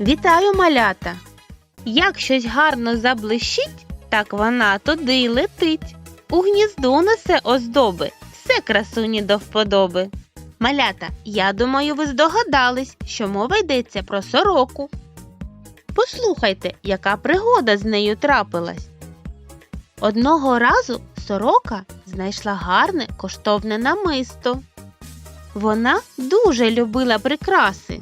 Вітаю, малята! Як щось гарно заблищить, так вона туди й летить. У гнізду несе оздоби, все красуні до вподоби. Малята, я думаю, ви здогадались, що мова йдеться про сороку. Послухайте, яка пригода з нею трапилась. Одного разу сорока знайшла гарне коштовне намисто. Вона дуже любила прикраси.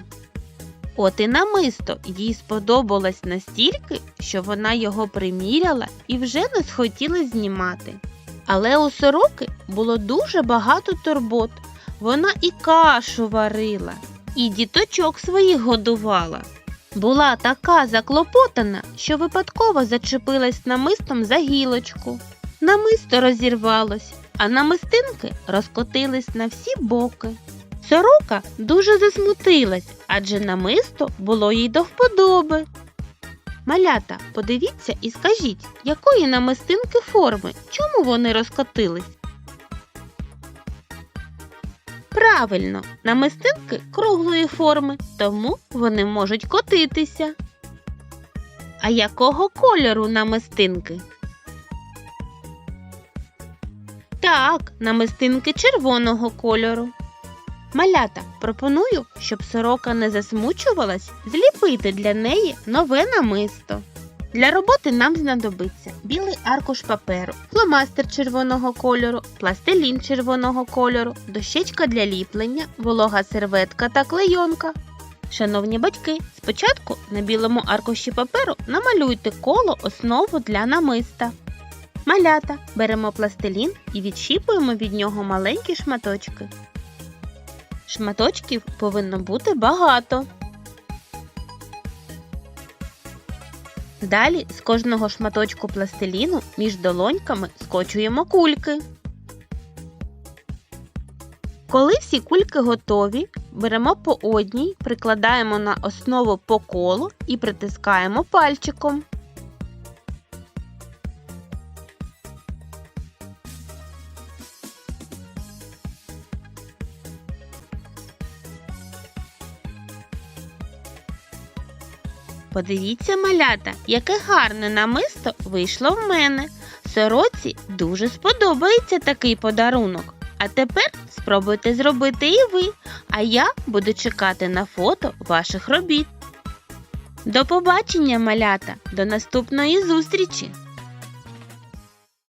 От і намисто їй сподобалось настільки, що вона його приміряла і вже не схотіла знімати. Але у сороки було дуже багато турбот. Вона і кашу варила, і діточок своїх годувала. Була така заклопотана, що випадково зачепилась намистом за гілочку. Намисто розірвалось, а намистинки розкотились на всі боки. Сорока дуже засмутилась, адже намисто було їй до вподоби. Малята, подивіться і скажіть, якої намистинки форми, чому вони розкотились? Правильно, намистинки круглої форми, тому вони можуть котитися. А якого кольору намистинки? Так, намистинки червоного кольору. Малята, пропоную, щоб сорока не засмучувалась, зліпити для неї нове намисто. Для роботи нам знадобиться білий аркуш паперу, фломастер червоного кольору, пластилін червоного кольору, дощечка для ліплення, волога серветка та клейонка. Шановні батьки, спочатку на білому аркуші паперу намалюйте коло основу для намиста. Малята беремо пластилін і відщіпуємо від нього маленькі шматочки. Шматочків повинно бути багато. Далі з кожного шматочку пластиліну між долоньками скочуємо кульки. Коли всі кульки готові, беремо по одній, прикладаємо на основу по колу і притискаємо пальчиком. Подивіться, малята, яке гарне намисто вийшло в мене. Сороці дуже сподобається такий подарунок. А тепер спробуйте зробити і ви, а я буду чекати на фото ваших робіт. До побачення, малята, до наступної зустрічі!